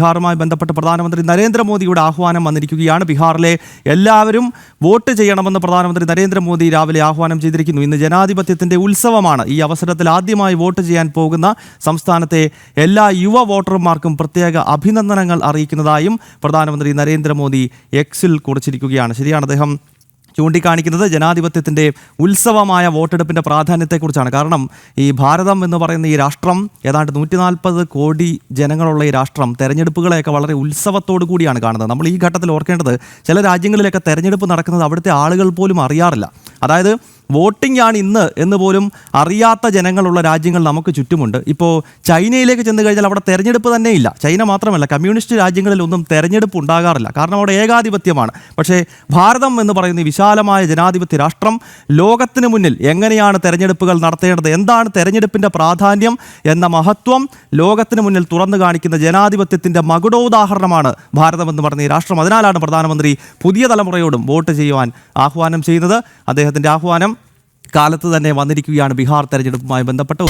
ബീഹാറുമായി ബന്ധപ്പെട്ട് പ്രധാനമന്ത്രി നരേന്ദ്രമോദിയുടെ ആഹ്വാനം വന്നിരിക്കുകയാണ്. ബീഹാറിലെ എല്ലാവരും വോട്ട് ചെയ്യണമെന്ന് പ്രധാനമന്ത്രി നരേന്ദ്രമോദി രാവിലെ ആഹ്വാനം ചെയ്തിരിക്കുന്നു. ഇന്ന് ജനാധിപത്യത്തിന്റെ ഉത്സവമാണ്. ഈ അവസരത്തിൽ ആദ്യമായി വോട്ട് ചെയ്യാൻ പോകുന്ന സംസ്ഥാനത്തെ എല്ലാ യുവ വോട്ടർമാർക്കും പ്രത്യേക അഭിനന്ദനങ്ങൾ അറിയിക്കുന്നതായും പ്രധാനമന്ത്രി നരേന്ദ്രമോദി എക്സിൽ കുറിച്ചിരിക്കുകയാണ്. ശരിയാണ് അദ്ദേഹം. ചൂണ്ടിക്കാണിക്കുന്നത് ജനാധിപത്യത്തിന്റെ ഉത്സവമായ വോട്ടെടുപ്പിന്റെ പ്രാധാന്യത്തെക്കുറിച്ചാണ്. കാരണം ഈ ഭാരതം എന്ന് പറയുന്ന ഈ രാഷ്ട്രം ഏതാണ്ട് നൂറ്റി കോടി ജനങ്ങളുള്ള ഈ രാഷ്ട്രം തെരഞ്ഞെടുപ്പുകളെയൊക്കെ വളരെ ഉത്സവത്തോടു കൂടിയാണ് കാണുന്നത്. നമ്മൾ ഈ ഘട്ടത്തിൽ ഓർക്കേണ്ടത് ചില രാജ്യങ്ങളിലൊക്കെ തെരഞ്ഞെടുപ്പ് നടക്കുന്നത് അവിടുത്തെ ആളുകൾ പോലും അറിയാറില്ല. അതായത് വോട്ടിംഗ് ആണ് ഇന്ന് എന്ന് പോലും അറിയാത്ത ജനങ്ങളുള്ള രാജ്യങ്ങൾ നമുക്ക് ചുറ്റുമുണ്ട്. ഇപ്പോൾ ചൈനയിലേക്ക് ചെന്ന് കഴിഞ്ഞാൽ അവിടെ തെരഞ്ഞെടുപ്പ് തന്നെ ഇല്ല. ചൈന മാത്രമല്ല കമ്മ്യൂണിസ്റ്റ് രാജ്യങ്ങളിലൊന്നും തെരഞ്ഞെടുപ്പ് ഉണ്ടാകാറില്ല. കാരണം അവിടെ ഏകാധിപത്യമാണ്. പക്ഷേ ഭാരതം എന്ന് പറയുന്ന വിശാലമായ ജനാധിപത്യ രാഷ്ട്രം ലോകത്തിന് മുന്നിൽ എങ്ങനെയാണ് തെരഞ്ഞെടുപ്പുകൾ നടത്തേണ്ടത് എന്താണ് തെരഞ്ഞെടുപ്പിന്റെ പ്രാധാന്യം എന്ന മഹത്വം ലോകത്തിന് മുന്നിൽ തുറന്നു കാണിക്കുന്ന ജനാധിപത്യത്തിന്റെ മകുടോദാഹരണമാണ് ഭാരതം എന്ന് പറഞ്ഞ ഈ രാഷ്ട്രം. അതിനാലാണ് പ്രധാനമന്ത്രി പുതിയ തലമുറയോടും വോട്ട് ചെയ്യുവാൻ ആഹ്വാനം ചെയ്യുന്നത്. അദ്ദേഹത്തിന്റെ ആഹ്വാനം കാലത്ത് തന്നെ വന്നിരിക്കുകയാണ് ബീഹാർ തെരഞ്ഞെടുപ്പുമായി ബന്ധപ്പെട്ട്